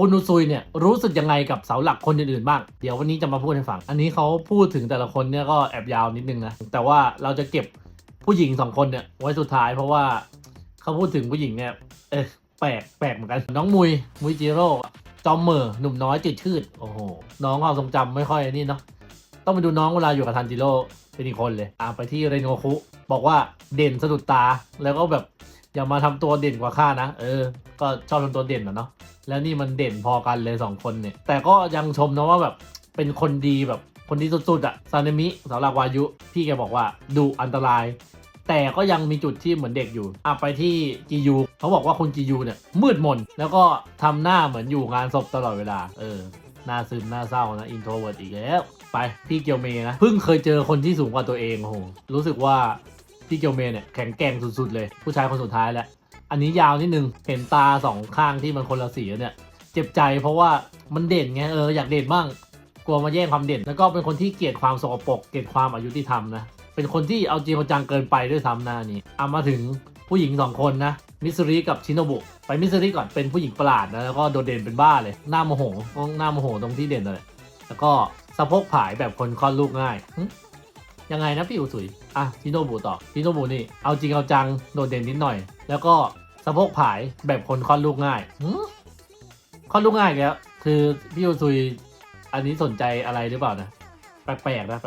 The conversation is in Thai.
คุณอุซุยเนี่ยรู้สึกยังไงกับเสาหลักคนอื่นๆบ้าง เดี๋ยววันนี้จะมาพูดให้ฟัง อันนี้เขาพูดถึงแต่ละคนเนี่ยก็แอบยาวนิดนึงนะ แต่ว่าเราจะเก็บผู้หญิงสองคนเนี่ยไว้สุดท้ายเพราะว่าเขาพูดถึงผู้หญิงเนี่ย เออแปลกแปลกเหมือนกัน น้องมุย มุยจิโร่ จอมเมอร์หนุ่มน้อยติดชืด โอ้โห น้องความทรงจำไม่ค่อยนี่เนาะ ต้องไปดูน้องเวลาอยู่กับทันจิโร่เป็นอีกคนเลยอ่าไปที่เรโงคุ บอกว่าเด่นสะดุดตา แล้วก็แบบอย่ามาทำตัวเด่นกว่าข้านะ เออ ก็ชอบทำตัวเด่นนะเนาะ แล้วนี่มันเด่นพอกันเลยสองคนเนี่ย แต่ก็ยังชมนะว่าแบบเป็นคนดีแบบคนดีสุดๆอะซาเนมิสาวหลักวายุ พี่แกบอกว่าดูอันตราย แต่ก็ยังมีจุดที่เหมือนเด็กอยู่อะไปที่จียูเขาบอกว่าคุณจียูเนี่ยมืดมน แล้วก็ทำหน้าเหมือนอยู่งานศพตลอดเวลา เออหน้าซึมหน้าเศร้านะอินโทรเวิร์ดอีกแล้ว ไปพี่เกียวเมนะเพิ่งเคยเจอคนที่สูงกว่าตัวเองโหรู้สึกว่าพี่เกียวเมเนี่ยแข็งแกร่งสุดๆเลย ผู้ชายคนสุดท้ายแหล้ว อันนี้ยาวนิดนึง เห็นตาสองข้างที่มันคนละสีเนี่ย เจ็บใจเพราะว่ามันเด่นไงเอออยากเด่นบ้าง กลัวมาแย่งความเด่น แล้วก็เป็นคนที่เกลียดความสกปรกเกลียดความอายุที่ทำนะ เป็นคนที่เอาจริงเอาจังเกินไปด้วยซ้ำหน้านี้เอามาถึงผู้หญิงสองคนนะ มิสริกับชินโนบุ ไปมิสริก่อนเป็นผู้หญิงประหลาดนะแล้วก็โดดเด่นเป็นบ้าเลย หน้าโมโหต้องหน้าโมโหตรงที่เด่นเลย แล้วก็สะโพกผายแบบคนคลอดลูกง่าย ยังไงนะพี่อุสุยอะชิโนบุต่อชิโนบุนี่เอาจริงเอาจังโดดเด่นนิดหน่อย แล้วก็สะโพกผายแบบคนคลอดลูกง่ายหึคลอดลูกง่ายอีกแล้วคือพี่อุสุยอันนี้สนใจอะไรหรือเปล่านะแปลกๆนะแบบ